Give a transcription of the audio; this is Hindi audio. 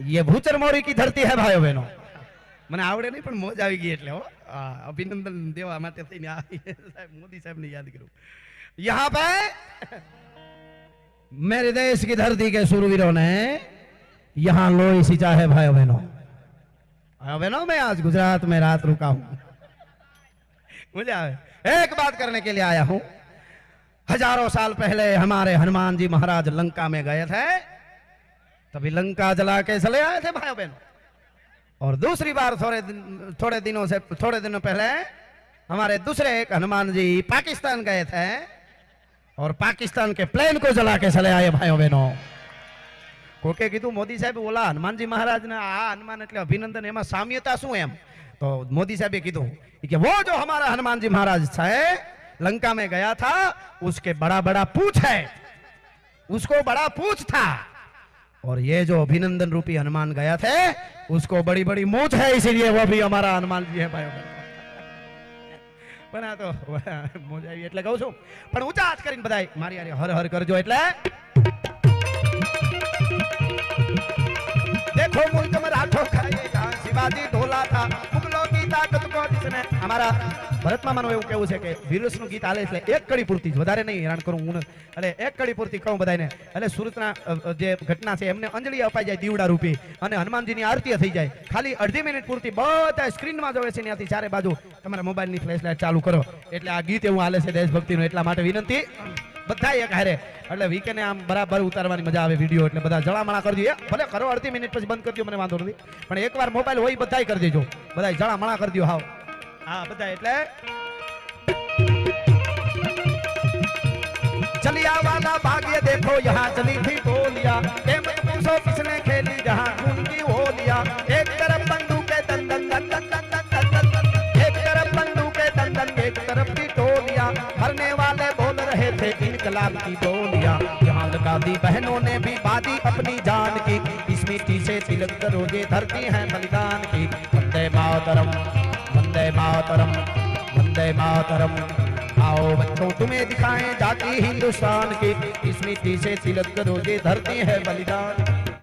ये ભૂચર મોરી की धरती है भाइयों बहनों મને આવડે નહીં પણ મોજ આવી ગઈ એટલે હો આ, અભિનંદન દેવા માટે થઈને આ સાહેબ મોદી સાહેબને યાદ કર્યું यहाँ पे मेरे देश की धरती के सूरवीरों ने यहाँ लोही सिंचा है भाइयों बहनों भाइयों बहनों मैं आज गुजरात में रात रुका हूं मजा आवे एक बात करने के लिए आया हूं हजारों साल पहले हमारे हनुमान जी महाराज लंका में गए थे तभी लंका जला के चले आए थे भाइयों बहनों और दूसरी बार थोड़े दिन थोड़े दिनों से थोड़े दिनों पहले हमारे दूसरे एक हनुमान जी पाकिस्तान गए थे और पाकिस्तान के प्लेन को जला के चले आए भाइयों बहनों કોકે કીધું મોદી સાહેબ ઓલા હનુમાનજી મહારાજના આ હનુમાન એટલે અભિનંદન એમાં સામ્યતા શું એમ તો મોદી સાહેબે કીધું कि वो जो हमारा हनुमान जी महाराज है लंका में गया था उसके बड़ा बड़ा पूछ है उसको बड़ा पूछ था और ये जो अभिनंदन रूपी हनुमान गया थे उसको बड़ी बड़ी मूछ है इसीलिए वो भी हमारा हनुमान जी है भाई પણ આ તો મોજ આવી એટલે કહું છું પણ ઊંચા હાથ કરીને બધાય મારી હારે હર હર કરજો એટલે देखो मुल्क में राठो खाए जहाँ અમારા ભરતમામાનું એવું કેવું છે કે વીરસનું ગીત આલે એટલે એક કડી પૂરતી જ. વધારે નહીં હેરાન કરું, હું એટલે એક કડી પૂરતી કહું બધાને એટલે સુરતના જે ઘટના છે એમને અંજલિ અપાઈ જાય દીવડા રૂપી અને હનુમાનજીની આરતી થઈ જાય. ખાલી અડધી મિનિટ પૂરતી બધા સ્ક્રીનમાં હોય છે ત્યાંથી ચારે બાજુ. તમારા મોબાઈલની ફ્લેશ લાઇટ ચાલુ કરો. એટલે આ ગીત એવું હાલે છે દેશભક્તિનું એટલા માટે વિનંતી. બધા એક હારે એટલે વીકેને આમ બરાબર ઉતારવાની મજા આવે વિડીયો એટલે બધા જળામણા કરજો એ ભલે કરો અડધી મિનિટ પછી બંધ કરજો મને વાંધો નથી પણ એકવાર મોબાઈલ હોય બધાય કરી દેજો બધા જળામણા કરી દો હાવ હા બધા એટલે चलिया वाला भाग्य देखो यहाँ चली थी टोलिया पूछो किसने खेली जहाँ खून की होलिया एक तरफ़ बंदूक के दन दन दन दन दन दन एक तरफ़ बंदूक के दन दन एक तरफ़ की इनकलाब की बोलिया यहाँ लगा दी बहनों ने भी बादी अपनी जान की। इस मिट्टी से तिलक करोगे धरती है बलिदान की। वंदे मातरम वंदे मातरम वंदे मातरम। आओ बच्चों, तुम्हें दिखाएँ जाती हिंदुस्तान की। इस मिट्टी से तिलक करोगे धरती है बलिदान